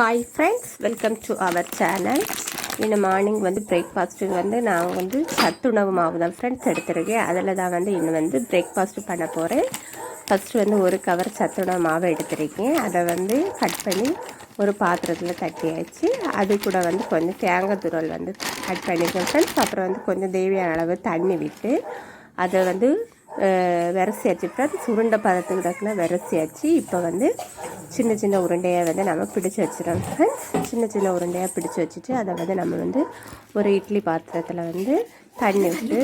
Hi friends welcome to our channel இந்த morning வந்து breakfast வந்து நான் வந்து சத்துணவு மாவு தான் ஃப்ரெண்ட்ஸ் எடுத்துருக்கேன். அதில் தான் வந்து இன்னும் வந்து பிரேக்ஃபாஸ்ட்டு பண்ண போகிறேன் ஃபஸ்ட்டு வந்து ஒரு கவர் சத்துணவு மாவு எடுத்திருக்கேன். அதை வந்து கட் பண்ணி ஒரு பாத்திரத்தில் தட்டியாச்சு. அது கூட வந்து கொஞ்சம் தேங்காய் துருவல் வந்து கட் பண்ணியிருக்கேன் ஃப்ரெண்ட்ஸ் அப்புறம் வந்து கொஞ்சம் தேவையான அளவு தண்ணி விட்டு அதை வந்து விரசியாச்சு ஃப்ரெண்ட்ஸ் உருண்டை பதத்துக்கு தக்கன விரசியாச்சு இப்போ வந்து சின்ன சின்ன உருண்டையாக வந்து நம்ம பிடிச்சி வச்சிடறோம். ஃப்ரெண்ட்ஸ் சின்ன சின்ன உருண்டையாக பிடிச்சி வச்சுட்டு அதை வந்து நம்ம வந்து ஒரு இட்லி பாத்திரத்தில் வந்து தண்ணி விட்டு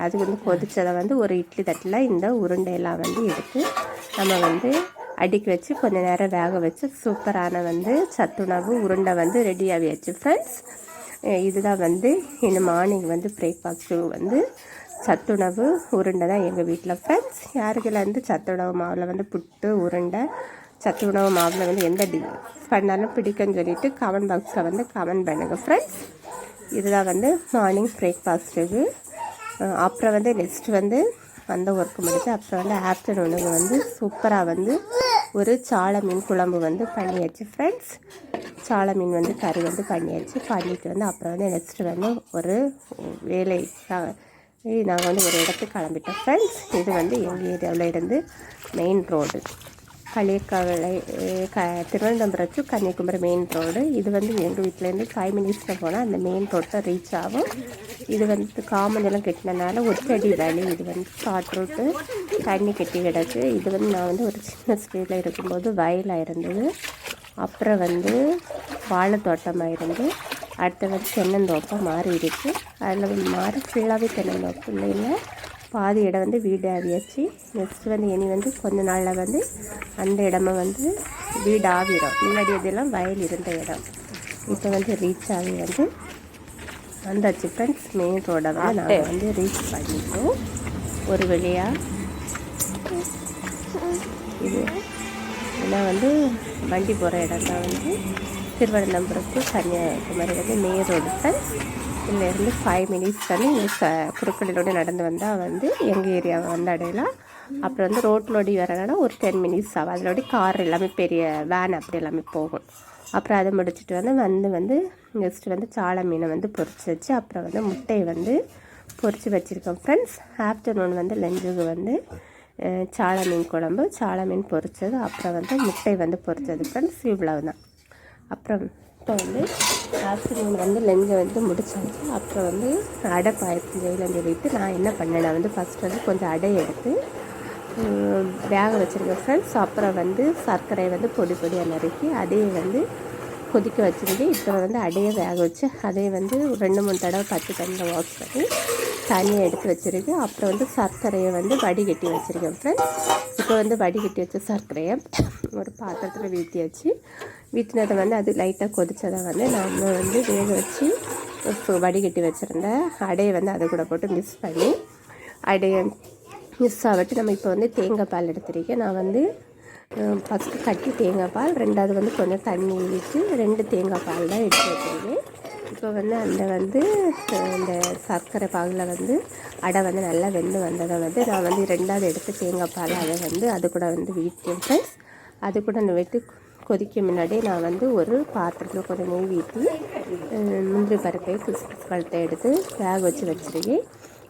அது வந்து கொதித்ததை வந்து ஒரு இட்லி தட்டில் இந்த உருண்டையெல்லாம் வந்து எடுத்து நம்ம வந்து அடுக்கி வச்சு கொஞ்சம் நேரம் வேக வச்சு சூப்பரான வந்து சத்துணவு உருண்டை வந்து ரெடி ஆகியாச்சு ஃப்ரெண்ட்ஸ் இதுதான் வந்து இன்னும் மார்னிங் வந்து பிரேக்ஃபாஸ்ட்டு வந்து சத்துணவு உருண்டை தான் எங்கள் வீட்டில் ஃப்ரெண்ட்ஸ் யாருக்குள்ள வந்து சத்துணவு மாவில் வந்து புட்டு உருண்டை சத்து உணவு மாவில் வந்து எந்த டி பண்ணாலும் பிடிக்கும்னு சொல்லிட்டு கமெண்ட் பாக்ஸில் வந்து கமெண்ட் பண்ணுங்கள் ஃப்ரெண்ட்ஸ் இதுதான் வந்து மார்னிங் பிரேக்ஃபாஸ்ட்டுக்கு அப்புறம் வந்து நெக்ஸ்ட் வந்து அந்த ஒர்க்கு முடிச்சு அப்புறம் வந்து ஆஃப்டர்நூனுக்கு வந்து சூப்பராக வந்து ஒரு சாலை மீன் குழம்பு வந்து பண்ணியாச்சு. ஃப்ரெண்ட்ஸ் சாலை மீன் வந்து கறி வந்து பண்ணியாச்சு. பண்ணிட்டு வந்து அப்புறம் வந்து நெக்ஸ்ட்டு வந்து ஒரு வேலை நாங்கள் வந்து ஒரு இடத்துக்கு கிளம்பிட்டோம். ஃப்ரெண்ட்ஸ் இது வந்து எங்கள் ஏரியாவில் இருந்து மெயின் ரோடு களியக்காவிளை க Thiruvananthapuram to Kanyakumari main road இது வந்து எங்கள் வீட்டிலேருந்து ஃபைவ் மினிட்ஸில் போனால் அந்த மெயின் ரோட்டை ரீச் ஆகும். இது வந்து காமனெல்லாம் கட்டினனால ஒற்றடி வேலி. இது வந்து ஷார்ட் ரூட்டு தண்ணி கட்டி கிடக்கு. இது வந்து நான் வந்து ஒரு சின்ன ஸ்டேஜில் இருக்கும்போது வயலாக இருந்தது. அப்புறம் வந்து வாழை தோட்டமாக இருந்து அடுத்த வந்து தென்னந்தோப்பாக மாறி இருக்குது அதில் மாறி ஃபுல்லாகவே தென்னந்தோப்பு இல்லை. பாதி இடம் வந்து வீடாவியாச்சு நெக்ஸ்ட் வந்து இனி வந்து கொஞ்ச நாளில் வந்து அந்த இடமா வந்து வீடு ஆவிடும் முன்னாடி இதெல்லாம் வயல் இருந்த இடம். இப்போ வந்து ரீச் ஆகி வந்து அந்த சிக்கன்ஸ் மெயின் ரோடை வந்து நாங்கள் வந்து ரீச் பண்ணிட்டோம். ஒரு வழியாக இது. ஏன்னா வந்து வண்டி போகிற இடம் தான் வந்து திருவனந்தபுரம் கன்னியாகுமரி வந்து மெயின் ரோடு சார் இருந்து ஃபைவ் மினிட்ஸ் வந்து இந்த ச குறுக்கடலோடு நடந்து வந்தால் வந்து எங்கள் ஏரியாவை வந்து அடையலாம். அப்புறம் வந்து ரோட்லோடி வரலன்னா ஒரு டென் மினிட்ஸ் ஆகும். அதிலோடி கார் எல்லாமே பெரிய வேன் அப்படி எல்லாமே போகும். அப்புறம் அதை முடிச்சுட்டு வந்து வந்து வந்து நெக்ஸ்ட்டு வந்து சாலை மீனை வந்து பொறிச்சு வச்சு அப்புறம் வந்து முட்டையை வந்து பொறிச்சு வச்சுருக்கோம் ஃப்ரெண்ட்ஸ் ஆஃப்டர்நூன் வந்து லஞ்சுக்கு வந்து சாலை மீன் குழம்பு சாலை மீன் பொறிச்சது அப்புறம் வந்து முட்டை வந்து பொறிச்சது ஃப்ரெண்ட்ஸ் இவ்வளவு தான் அப்புறம் இப்போ வந்து ஆஃப்டர்நூன் வந்து லெஞ்சை வந்து முடித்தாச்சு அப்புறம் வந்து அடை பாயசம் செய்யலன்னு சொல்லிட்டு நான் என்ன பண்ணேன்? வந்து ஃபஸ்ட் வந்து கொஞ்சம் அடை எடுத்து வேக வச்சுருக்கேன் ஃப்ரெண்ட்ஸ் அப்புறம் வந்து சர்க்கரையை வந்து பொடி பொடியாக நறுக்கி அதையே வந்து கொதிக்க வச்சுருந்து இப்போ வந்து அடையை வேக வச்சு அதையே வந்து ரெண்டு மூணு தடவை பத்து தண்ணியில் வாஷ் பண்ணி தனியாக எடுத்து வச்சுருக்கேன் அப்புறம் வந்து சர்க்கரையை வந்து வடிகட்டி வச்சுருக்கேன் ஃப்ரெண்ட்ஸ் இப்போ வந்து வடிகட்டி வச்ச சர்க்கரையை ஒரு பாத்திரத்தில் வீட்டி வச்சு வீட்டினதை வந்து அது லைட்டாக கொதித்ததை வந்து நம்ம வந்து வேக வச்சு வடிகட்டி வச்சுருந்தேன் அடையை வந்து அதை கூட போட்டு மிக்ஸ் பண்ணி அடையை மிஸ் ஆகிட்டு. நம்ம இப்போ வந்து தேங்காய் பால் எடுத்துருக்கேன். நான் வந்து ஃபஸ்ட்டு கட்டி தேங்காய் பால் ரெண்டாவது வந்து கொஞ்சம் தண்ணி ஊற்றி ரெண்டு தேங்காய் பால் தான் எடுத்து வச்சுருக்கேன். இப்போ வந்து அந்த வந்து இந்த சர்க்கரை பாகில் வந்து அடை வந்து நல்லா வெந்து வந்ததை வந்து நான் வந்து ரெண்டாவது எடுத்து தேங்காய் பால் அதை வந்து அது கூட வந்து வீட்டில் ஃப்ரெண்ட்ஸ் அது கூட நான் வெட்டு கொதிக்க முன்னாடி நான் வந்து ஒரு பாத்திரத்தில் கொஞ்சம் நெய் வீட்டி முந்திரி பருப்பை கிறிஸ்மஸ் பழத்தை எடுத்து வேக வச்சு வச்சுருக்கேன்.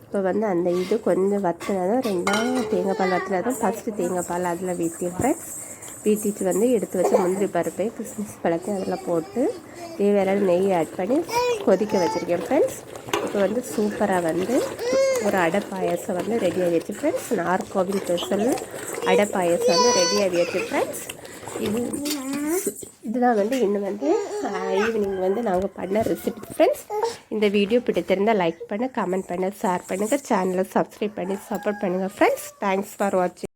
இப்போ வந்து அந்த இது கொஞ்சம் வத்தினா தான் ரெண்டாவது தேங்காய் பால் வத்தினா தான் ஃபஸ்ட்டு தேங்காய் பால் அதில் வீட்டி ஃப்ரெண்ட்ஸ் வீட்டிட்டு வந்து எடுத்து வச்ச முந்திரி பருப்பை கிறிஸ்மஸ் பழத்தை அதில் போட்டு தேவையான நெய் ஆட் பண்ணி கொதிக்க வச்சுருக்கேன் ஃப்ரெண்ட்ஸ் இப்போ வந்து சூப்பராக வந்து ஒரு அடை பாயசம் வந்து ரெடி ஆகிடுச்சு ஃப்ரெண்ட்ஸ் நார்கோவில் ஸ்பெஷல் அடை பாயசம் வந்து ரெடி ஆகிடுச்சு ஃப்ரெண்ட்ஸ் இது இதுதான் வந்து இன்னும் வந்து ஈவினிங் வந்து நாங்கள் பண்ண ரெசிபி ஃப்ரெண்ட்ஸ் இந்த வீடியோ பிடித்திருந்தால் லைக் பண்ண கமெண்ட் பண்ண ஷேர் பண்ணுங்கள் சேனலை சப்ஸ்கிரைப் பண்ணி சப்போர்ட் பண்ணுங்கள் ஃப்ரெண்ட்ஸ் தேங்க்ஸ் ஃபார் வாட்சிங்